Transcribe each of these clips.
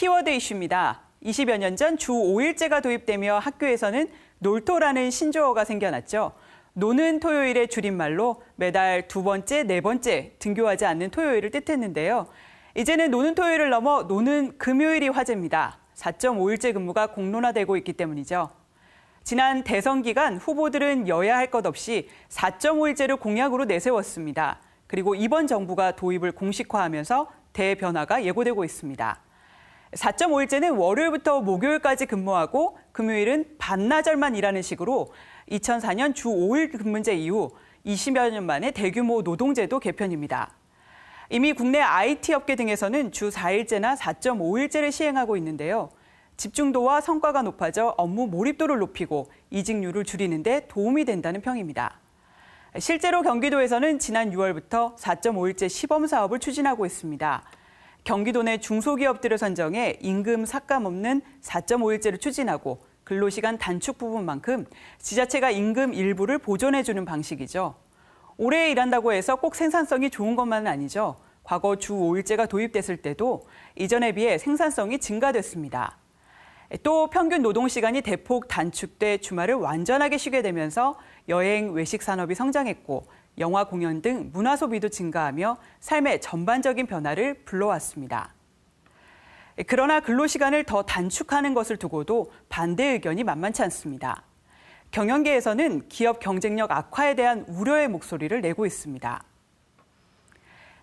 키워드 이슈입니다. 20여 년 전 주 5일제가 도입되며 학교에서는 놀토라는 신조어가 생겨났죠. 노는 토요일의 줄임말로 매달 두 번째, 네 번째 등교하지 않는 토요일을 뜻했는데요. 이제는 노는 토요일을 넘어 노는 금요일이 화제입니다. 4.5일제 근무가 공론화되고 있기 때문이죠. 지난 대선 기간 후보들은 여야 할 것 없이 4.5일제를 공약으로 내세웠습니다. 그리고 이번 정부가 도입을 공식화하면서 대변화가 예고되고 있습니다. 4.5일제는 월요일부터 목요일까지 근무하고 금요일은 반나절만 일하는 식으로 2004년 주 5일 근무제 이후 20여 년 만에 대규모 노동제도 개편입니다. 이미 국내 IT 업계 등에서는 주 4일제나 4.5일제를 시행하고 있는데요. 집중도와 성과가 높아져 업무 몰입도를 높이고 이직률을 줄이는 데 도움이 된다는 평입니다. 실제로 경기도에서는 지난 6월부터 4.5일제 시범 사업을 추진하고 있습니다. 경기도 내 중소기업들을 선정해 임금 삭감 없는 4.5일제를 추진하고 근로시간 단축 부분만큼 지자체가 임금 일부를 보존해주는 방식이죠. 오래 일한다고 해서 꼭 생산성이 좋은 것만은 아니죠. 과거 주 5일제가 도입됐을 때도 이전에 비해 생산성이 증가됐습니다. 또 평균 노동 시간이 대폭 단축돼 주말을 완전하게 쉬게 되면서 여행, 외식 산업이 성장했고 영화 공연 등 문화 소비도 증가하며 삶의 전반적인 변화를 불러왔습니다. 그러나 근로 시간을 더 단축하는 것을 두고도 반대 의견이 만만치 않습니다. 경영계에서는 기업 경쟁력 악화에 대한 우려의 목소리를 내고 있습니다.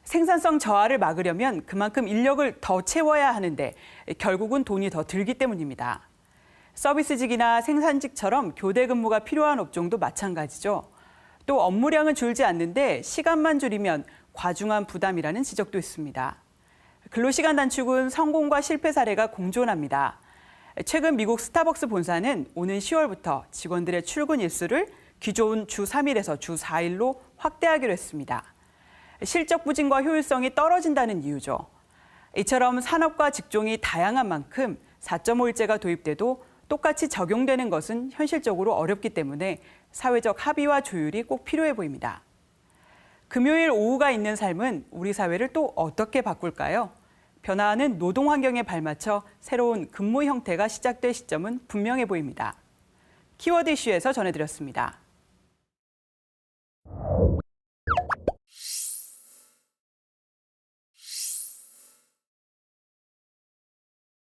생산성 저하를 막으려면 그만큼 인력을 더 채워야 하는데 결국은 돈이 더 들기 때문입니다. 서비스직이나 생산직처럼 교대 근무가 필요한 업종도 마찬가지죠. 또 업무량은 줄지 않는데 시간만 줄이면 과중한 부담이라는 지적도 있습니다. 근로시간 단축은 성공과 실패 사례가 공존합니다. 최근 미국 스타벅스 본사는 오는 10월부터 직원들의 출근 일수를 기존 주 3일에서 주 4일로 확대하기로 했습니다. 실적 부진과 효율성이 떨어진다는 이유죠. 이처럼 산업과 직종이 다양한 만큼 4.5일제가 도입돼도 똑같이 적용되는 것은 현실적으로 어렵기 때문에 사회적 합의와 조율이 꼭 필요해 보입니다. 금요일 오후가 있는 삶은 우리 사회를 또 어떻게 바꿀까요? 변화하는 노동 환경에 발맞춰 새로운 근무 형태가 시작될 시점은 분명해 보입니다. 키워드 이슈에서 전해드렸습니다.